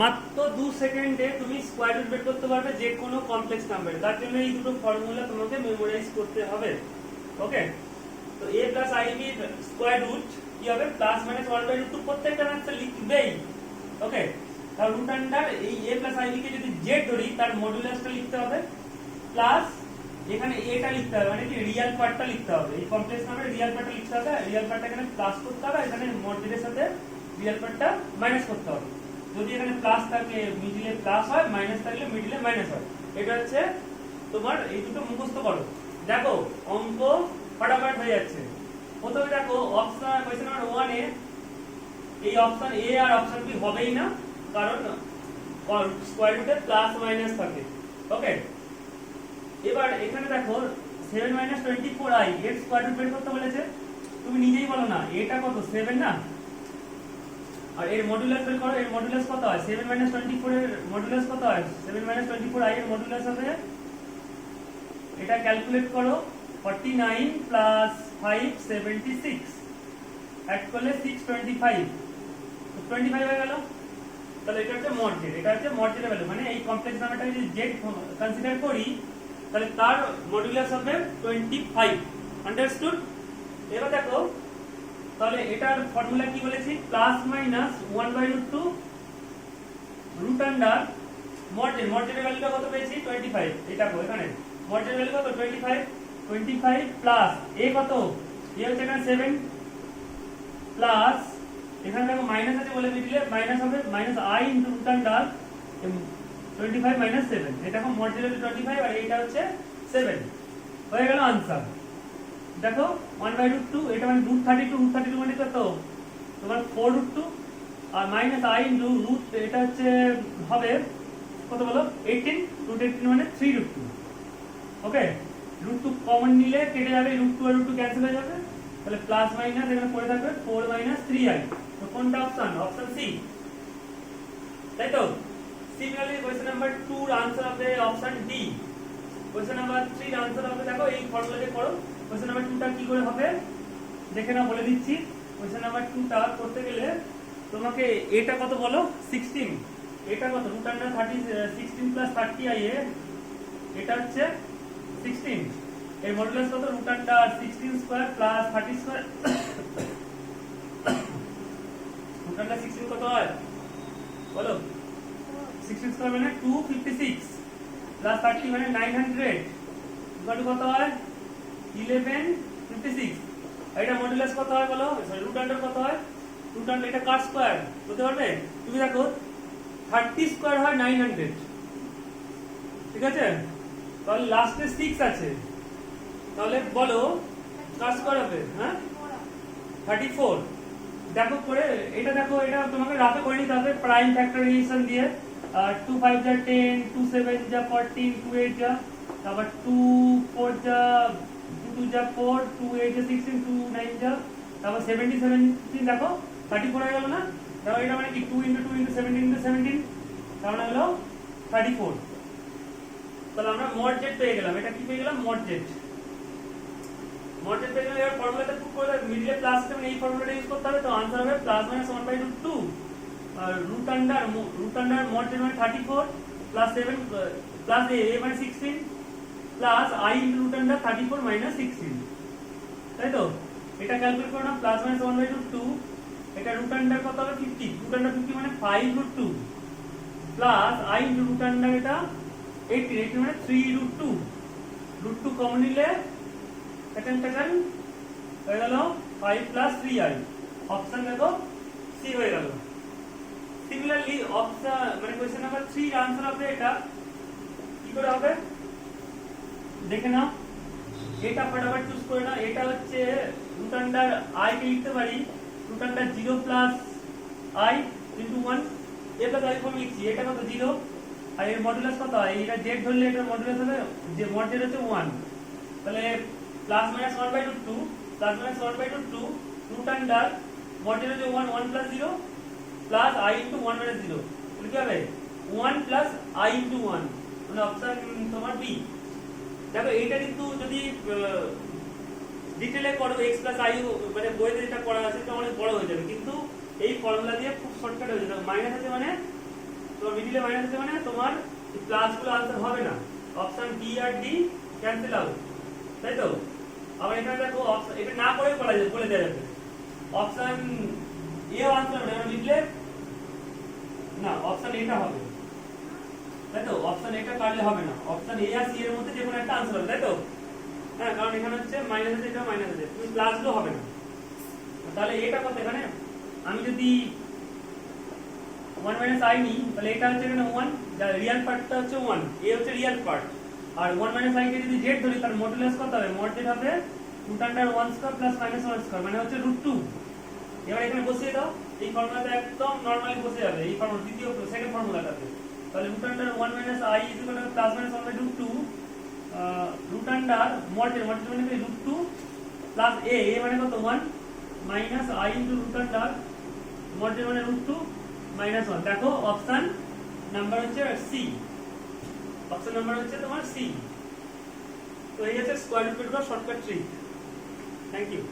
মাত্র দু সেকেন্ডে তুমি স্কোয়ার রুট বের করতে পারবে যে কোনো কমপ্লেক্স নাম্বার তার জন্য এই দুটো ফর্মুলা তোমাকে মেমোরাইজ করতে হবে ওকে তো a plus i b square root কি হবে? Plus minus one by root two প্রত্যেকটা আনসার লিখবেই ওকে তাহলে রুট আন্ডার এই a প্লাস আই বি কে যদি জেড ধরি, তার মডুলাসটা লিখতে হবে প্লাস এখানে এটা লিখতে হবে মানে কি? রিয়াল পার্টটা লিখতে হবে। এই কমপ্লেক্স নাম্বারে রিয়াল পার্টটা লিখতে হবে রিয়াল পার্টটা এখানে প্লাস করতে হবে এখানে মডুলের সাথে রিয়াল পার্টটা মাইনাস করতে হবে। যদি এখানে প্লাস থাকলে মিডিলে প্লাস হয় মাইনাস থাকলে মিডিলে মাইনাস হয়। এটা হচ্ছে তোমার এই দুটো মুখস্থ করো। দেখো, অঙ্ক ফটাফট হয়ে যাচ্ছে। প্রথমে দেখো অপশন কোয়েশ্চেন নাম্বার ওয়ানে এই অপশন এ আর অপশন বি হবেই না, কারণ স্কোয়ার রুটে প্লাস মাইনাস থাকে। ওকে এবার এখানে দেখো seven minus twenty four i এর স্কোয়ার রুট বের করতে বলেছে। তুমি নিজেই বলো না, এটা কত? সেভেন না? আর এর মডুলাস বের করো, এর মডুলাস কত হয়? সেভেন মাইনাস টোয়েন্টি ফোর এর মডুলাস কত হয়? Seven minus twenty four i এর মডুলাস হবে, এটা ক্যালকুলেট করো forty nine plus five seventy six add করলে six twenty five twenty five হয়ে গেল। তাহলে এটা হচ্ছে মড জেড এটা হচ্ছে মড জেডের ভ্যালু মানে এই কমপ্লেক্স নাম্বারটা যদি জেড কনসিডার করি, তাহলে তার মডুলাস হবে টোয়েন্টি ফাইভ আন্ডারস্টুড এবার দেখো তাহলে এটার ফর্মুলা কি বলেছি? Plus minus one by root two root under model মডেলের ভ্যালুটা কত পেয়েছি? টোয়েন্টি ফাইভ এটা এখানে। মডেলের ভ্যালু কত? Twenty five twenty five plus a কত? এ হচ্ছে এখানে সেভেন প্লাস এখানে দেখো মাইনাস আছে বলে দিলে মাইনাস হবে minus i into root under twenty five minus seven এটা এখন মডেলের টোয়েন্টি ফাইভ আর এইটা হচ্ছে সেভেন হয়ে গেল আনসার দেখো ওয়ান বাই রুট টু এটা মানে root thirty two root thirty two মানে কত? তোমার ফোর রুট টু আর মাইনাস আই ইন্টু রুট এটা হচ্ছে, হবে, কত বলো? এইটিন রুট এইটিন মানে three root two okay root two common নিলে কেটে যাবে রুট টু আর রুট টু ক্যান্সেল হয়ে যাবে। তাহলে প্লাস মাইনাস এখানে পড়ে থাকবে ফোর মাইনাস থ্রি আই তো কোনটা অপশন অপশন সি তাই তো? Similarly question number two answer হবে option D question number three answer হবে, দেখো, এই ফর্মুলা দিয়ে করো। কোয়েশ্চেন নাম্বার টুটা কি করে হবে? দেখে না বলে দিচ্ছি। কোয়েশ্চেন নাম্বার টুটা করতে গেলে তোমাকে এটা কত বলো? সিক্সটিন এটা কত? Root under thirty sixteen plus thirty i এ এটা হচ্ছে সিক্সটিন এর মডুলাস কত? Root under sixteen square plus thirty square root under sixteen কত হয়? বলো। সিক্সটিন স্কোয়ার মানে two fifty six plus thirty মানে নাইন হান্ড্রেড ইকুয়াল কত হয়? ইলেভেন ফিফটি সিক্স এটা মডুলাস কত হয় বলো? রুট আন্ডার কত হয়? রুট আন্ডার এটা কার স্কোয়ার বুঝতে পারবে? তুমি দেখো থার্টি স্কোয়ার হয় নাইন হান্ড্রেড ঠিক আছে? তাহলে লাস্টে সিক্স আছে। তাহলে বলো কার স্কোয়ার হবে হ্যাঁ? থার্টি ফোর দেখো করে, এটা দেখো, এটা তোমাকে রাতে করে নিতে হবে। প্রাইম ফ্যাক্টরাইজেশন দিয়ে। টু ফাইভ যা টেন টু সেভেন যা ফোরটিন টু এইট যা, তারপর টু ফোর যা টু যা ফোর টু এইট যা সিক্সটিন টু নাইন যা, তারপর সেভেন্টি সেভেন্টিন দেখো থার্টি ফোর হয়ে গেল না? দেখো এটা মানে কি? Two into two into seventeen into seventeen তার মানে হলো থার্টি ফোর তাহলে আমরা মড জেড পেয়ে গেলাম। এটা কি পেয়ে গেলাম? মড জেড মড জেড পেয়ে গেলাম, এবার ফর্মুলাটা খুব করে মিডলে প্লাস এই ফর্মুলাটা ইউজ করতে হবে, তো আনসার হবে plus minus one by root two under mod z মানে thirty four plus seven plus a a মানে sixteen plus i into root under thirty four minus sixteen তাই তো? এটা ক্যালকুলেট করো না plus minus one by root two এটা root under কত হবে? ফিফটি রুট আন্ডার ফিফটি মানে five root two plus i into root under এটা এইটি এইটি মানে three root two root two common নিলে সেকেন্ড সেকেন্ড হয়ে গেল five plus three i option দেখো সি হয়ে গেল। সিমিলারলি অপশন মানে কোয়েশ্চেন নাম্বার থ্রি আনসার হবে এটা কি করে হবে? দেখে নাও। এটা ফটাফট চুজ করে নাও। এটা হচ্ছে রুট আন্ডার আই কে লিখতে পারি। Root under zero plus i into one a plus i form লিখছি। এটা কত? জিরো আর এর মডুলাস কত? হয় এটা জেড ধরলে এটার মডুলাস হবে যে মড জেড হচ্ছে ওয়ান তাহলে plus minus one by root two plus minus one by root two root under mod z হচ্ছে one one plus zero plus i into one minus zero কি হবে? One plus i into one মানে option তোমার? B দেখো, এইটা কিন্তু যদি ডিটেলে করো এক্স প্লাস আই মানে বইতে যেটা করা আছে, এটা অনেক বড় হয়ে যাবে। কিন্তু এই ফর্মুলা দিয়ে খুব শর্টকাট হয়ে যাবে। মাইনাস আছে মানে মিডিলে মাইনাস আছে মানে তোমার প্লাসগুলো আনসার হবে না। অপশন বি আর ডি ক্যান্সেল আউট তাই তো? আবার এখানে দেখো এটা না করে বলা যাবে বলে দেওয়া যাবে। অপশন এ আনসার হবে মিডলে এটা হবে। তাই তো? অপশন এটা কাটলে হবে না। অপশন এ আর সি এর মধ্যে যে কোনো একটা আনসার হবে, তাই তো? হ্যাঁ কারণ এখানে হচ্ছে মাইনাস আছে এটা মাইনাস আছে তুমি প্লাসগুলো হবে না। তাহলে এটা কত এখানে? আমি যদি ওয়ান মাইনাস আই নিই, তাহলে এটা হচ্ছে এখানে ওয়ান যার রিয়াল পার্টটা হচ্ছে ওয়ান এ হচ্ছে রিয়াল পার্ট আর ওয়ান মাইনাস আই কে যদি জেড ধরি, তার মডুলাস কত হবে? মড জেড হবে root under one square plus minus one square মানে হচ্ছে রুট টু এবার এখানে বসিয়ে দাও। এই ফর্মুলাটা একদম নর্মালি বসে যাবে, এই ফর্মুলা দ্বিতীয় সেকেন্ড ফর্মুলাটাতে তাহলে root under one minus i is equal to plus minus one by root two root under mod z মানে root two plus a a মানে কত? One minus i into root under z মানে root two minus one দেখো option number হচ্ছে C option number হচ্ছে তোমার C তো এই হচ্ছে স্কোয়ার রুট করার শর্টকাট ট্রিক থ্যাংক ইউ